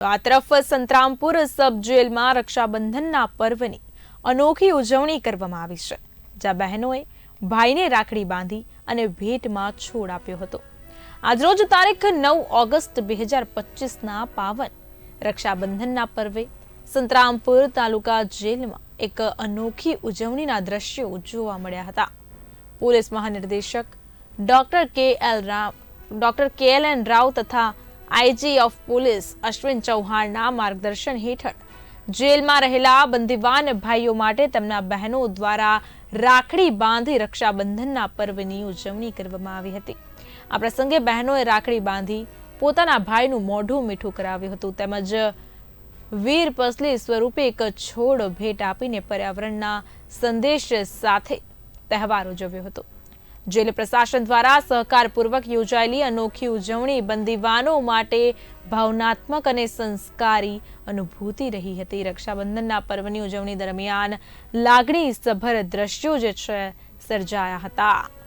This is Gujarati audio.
આ તરફ સંતરામપુર સબ જેલમાં રક્ષાબંધનના પર્વની અનોખી ઉજવણી કરવામાં આવી છે, જ્યાં બહેનોએ ભાઈને રાખડી બાંધી અને ભેટમાં છોડ આપ્યો હતો. આજરોજ તારીખ નવ ઓગસ્ટ બે હજાર પચીસના પાવન રક્ષાબંધનના પર્વે સંતરામપુર તાલુકા જેલમાં એક અનોખી ઉજવણીના દ્રશ્યો જોવા મળ્યા હતા. પોલીસ મહાનિર્દેશક doctor K L Rao doctor K L N Rao તથા આઈજી ઓફ પોલીસ અશ્વિન ચૌહાણના માર્ગદર્શન હેઠળ જેલમાં રહેલા બંદીવાન ભાઈઓ માટે તેમના બહેનો દ્વારા રાખડી બાંધી રક્ષાબંધનના પર્વની ઉજવણી કરવામાં આવી હતી. આ પ્રસંગે બહેનોએ રાખડી બાંધી પોતાના ભાઈનું મોઢું મીઠું કરાવ્યું હતું. તેમજ વીર પસલી સ્વરૂપે એક છોડ ભેટ આપીને પર્યાવરણના સંદેશ સાથે તહેવાર ઉજવ્યો હતો. જેલ પ્રશાસન દ્વારા સહકારપૂર્વક યોજાયેલી અનોખી ઉજવણી બંદીવાનો માટે ભાવનાત્મક અને સંસ્કારી અનુભૂતિ રહી હતી. રક્ષાબંધનના પર્વની ઉજવણી દરમિયાન લાગણી સભર દ્રશ્યો જે છે, સર્જાયા હતા.